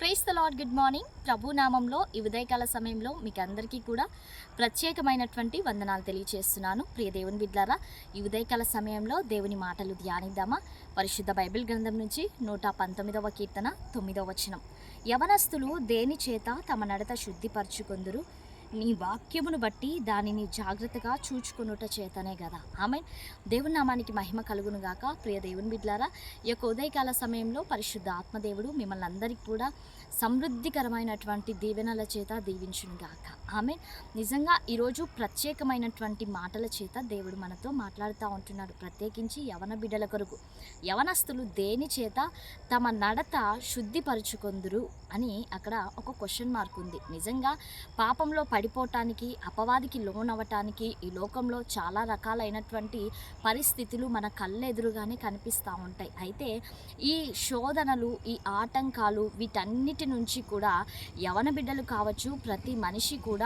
Praise the lord good morning ప్రభు నామంలో ఈ ఉదయకాల సమయంలో మీకు అందరికీ కూడా ప్రత్యేకమైనటువంటి వందనాలు తెలియజేస్తున్నాను ప్రియ దేవుని బిడ్లారా ఈ ఉదయకాల సమయంలో దేవుని మాటలు ధ్యానిద్దామా? పరిశుద్ధ బైబిల్ గ్రంథం నుంచి నూట పంతొమ్మిదవ కీర్తన తొమ్మిదవ వచనం. యవనస్తులు దేని చేత తమ నడత శుద్ధిపరచుకొందురు? నీ వాక్యమును బట్టి దానిని జాగ్రత్తగా చూచుకునుట చేతనే కదా ఆమె దేవుని నామానికి మహిమ కలుగును గాక. ప్రియ దేవుని బిడ్లారా ఈ యొక్క ఉదయకాల సమయంలో పరిశుద్ధ ఆత్మదేవుడు మిమ్మల్ని అందరికీ కూడా సమృద్ధికరమైనటువంటి దీవెనల చేత దీవించును గాక. ఆమె నిజంగా ఈరోజు ప్రత్యేకమైనటువంటి మాటల చేత దేవుడు మనతో మాట్లాడుతూ ఉంటున్నాడు. ప్రత్యేకించి యవన బిడ్డల కొరకు. యవనస్తులు దేని చేత తమ నడత శుద్ధిపరుచుకొందురు అని అక్కడ ఒక క్వశ్చన్ మార్క్ ఉంది. నిజంగా పాపంలో పడిపోవటానికి అపవాదికి లోనవ్వటానికి ఈ లోకంలో చాలా రకాలైనటువంటి పరిస్థితులు మన కళ్ళెదురుగానే కనిపిస్తూ ఉంటాయి. అయితే ఈ శోధనలు ఈ ఆటంకాలు వీటన్నిటి నుంచి కూడా యవన బిడ్డలు కావచ్చు ప్రతి మనిషి కూడా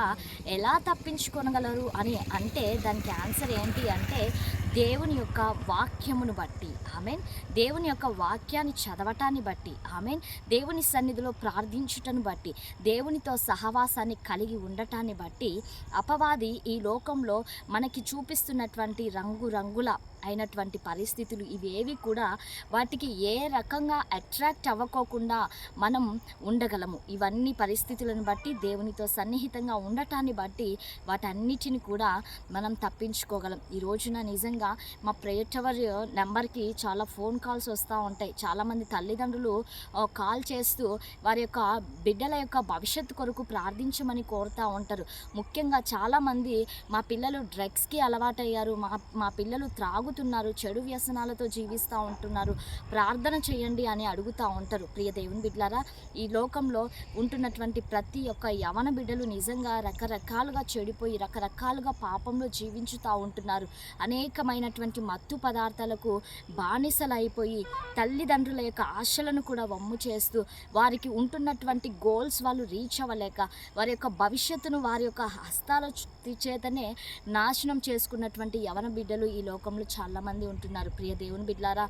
ఎలా తప్పించుకోనగలరు అని అంటే దానికి ఆన్సర్ ఏంటి అంటే దేవుని యొక్క వాక్యమును బట్టి. ఆమెన్. దేవుని యొక్క వాక్యాన్ని చదవటాన్ని బట్టి. ఆమెన్. దేవుని సన్నిధిలో ప్రార్థించుటను బట్టి. దేవునితో సహవాసాన్ని కలిగి ఉండటాన్ని బట్టి. అపవాది ఈ లోకంలో మనకి చూపిస్తున్నటువంటి రంగు రంగుల అయినటువంటి పరిస్థితులు ఇవేవి కూడా వాటికి ఏ రకంగా అట్రాక్ట్ అవ్వకోకుండా మనం ఉండగలము. ఇవన్నీ పరిస్థితులను బట్టి దేవునితో సన్నిహితంగా ఉండటాన్ని బట్టి వాటన్నిటిని కూడా మనం తప్పించుకోగలం. ఈ రోజున నిజంగా మా ప్రేటవర్ నెంబర్కి చాలా ఫోన్ కాల్స్ వస్తూ ఉంటాయి. చాలామంది తల్లిదండ్రులు కాల్ చేస్తూ వారి యొక్క బిడ్డల యొక్క భవిష్యత్తు కొరకు ప్రార్థించమని కోరుతూ ఉంటారు. ముఖ్యంగా చాలామంది మా పిల్లలు డ్రగ్స్కి అలవాటయ్యారు. మా మా పిల్లలు త్రాగు త్రాగుతున్నారు చెడు వ్యసనాలతో జీవిస్తూ ఉంటున్నారు. ప్రార్థన చేయండి అని అడుగుతూ ఉంటారు. ప్రియ దేవుని బిడ్డలారా ఈ లోకంలో ఉంటున్నటువంటి ప్రతి ఒక్క యవన బిడ్డలు నిజంగా రకరకాలుగా చెడిపోయి రకరకాలుగా పాపంలో జీవించుతూ ఉంటున్నారు. అనేకమైనటువంటి మత్తు పదార్థాలకు బానిసలైపోయి తల్లిదండ్రుల యొక్క ఆశలను కూడా వమ్ము చేస్తూ వారికి ఉంటున్నటువంటి గోల్స్ వాళ్ళు రీచ్ అవ్వలేక వారి యొక్క భవిష్యత్తును వారి యొక్క హస్తాల చేతనే నాశనం చేసుకున్నటువంటి యవన బిడ్డలు ఈ లోకంలో చాలామంది ఉంటున్నారు. ప్రియ దేవుని బిడ్లారా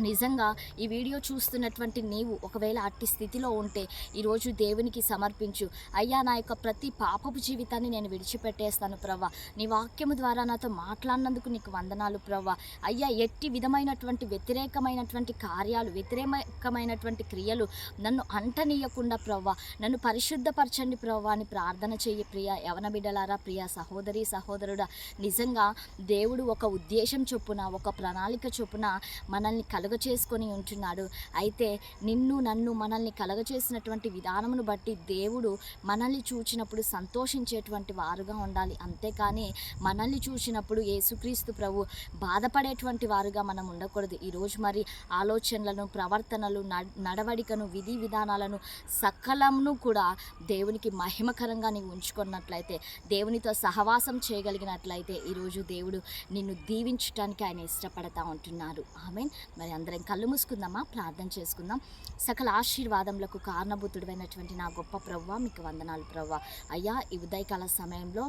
నిజంగా ఈ వీడియో చూస్తున్నటువంటి నీవు ఒకవేళ అట్టి స్థితిలో ఉంటే ఈరోజు దేవునికి సమర్పించు. అయ్యా నా యొక్క ప్రతి పాపపు జీవితాన్ని నేను విడిచిపెట్టేస్తాను ప్రవ్వ. నీ వాక్యము ద్వారా నాతో మాట్లాడినందుకు నీకు వందనాలు ప్రవ్వ. అయ్యా ఎట్టి విధమైనటువంటి వ్యతిరేకమైనటువంటి కార్యాలు వ్యతిరేకమైనటువంటి క్రియలు నన్ను అంటనీయకుండా ప్రవ్వ. నన్ను పరిశుద్ధపరచండి ప్రవ్వ అని ప్రార్థన చెయ్యి ప్రియ యవన బిడ్డలారా ప్రియ సహోదరి సహోదరుడా. నిజంగా దేవుడు ఒక ఉద్దేశం చొప్పున ఒక ప్రణాళిక చొప్పున మనల్ని కలుగచేసుకొని ఉంటున్నాడు. అయితే నిన్ను నన్ను మనల్ని కలగచేసినటువంటి విధానమును బట్టి దేవుడు మనల్ని చూచినప్పుడు సంతోషించేటువంటి వారుగా ఉండాలి. అంతేకాని మనల్ని చూసినప్పుడు యేసుక్రీస్తు ప్రభు బాధపడేటువంటి వారుగా మనం ఉండకూడదు. ఈరోజు మరి ఆలోచనలను ప్రవర్తనలు నడవడికను విధి విధానాలను సకలమును కూడా దేవునికి మహిమకరంగా నీవు ఉంచుకున్నట్లయితే దేవునితో సహవాసం చేయగలిగినట్లయితే ఈరోజు దేవుడు నిన్ను దీవించటానికి ఆయన ఇష్టపడతా ఉంటున్నారు. ఆమె మరి అందరం కళ్ళు మూసుకుందామా? ప్రార్థన చేసుకుందాం. సకల ఆశీర్వాదములకు కారణభూతుడైనటువంటి నా గొప్ప ప్రవ్వ మీకు వందనాలు ప్రవ్వ. అయ్యా ఈ ఉదయకాల సమయంలో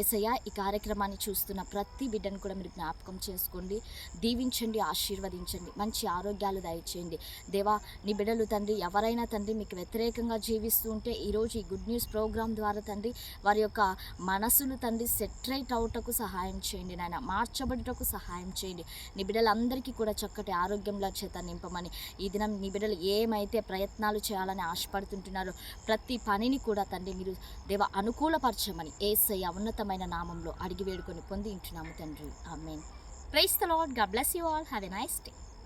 ఏసయ్య ఈ కార్యక్రమాన్ని చూస్తున్న ప్రతి బిడ్డను కూడా మీరు జ్ఞాపకం చేసుకోండి. దీవించండి ఆశీర్వదించండి. మంచి ఆరోగ్యాలు దయచేయండి. దేవా నీ బిడ్డలు తండ్రి ఎవరైనా తండ్రి మీకు వ్యతిరేకంగా జీవిస్తూ ఉంటే ఈరోజు ఈ గుడ్ న్యూస్ ప్రోగ్రామ్ ద్వారా తండ్రి వారి యొక్క మనసులు తండ్రి సెట్రైట్ అవుటకు సహాయం చేయండి నాయన. మార్చబడుటకు సహాయం చేయండి. నీ బిడ్డలందరికీ కూడా చక్కటి ఆరోగ్య ఆరోగ్యంలో చేత నింపమని ఈ దినం నీ బిడ్డలు ఏమైతే ప్రయత్నాలు చేయాలని ఆశపడుతుంటున్నారో ప్రతి పనిని కూడా తండ్రి మీరు దేవ అనుకూలపరచమని ఏసయ్య ఉన్నతమైన నామంలో అడిగి వేడుకొని పొంది ఉంటున్నాము తండ్రి. Amen. Praise the లాడ్గా bless you all. Have a nice day.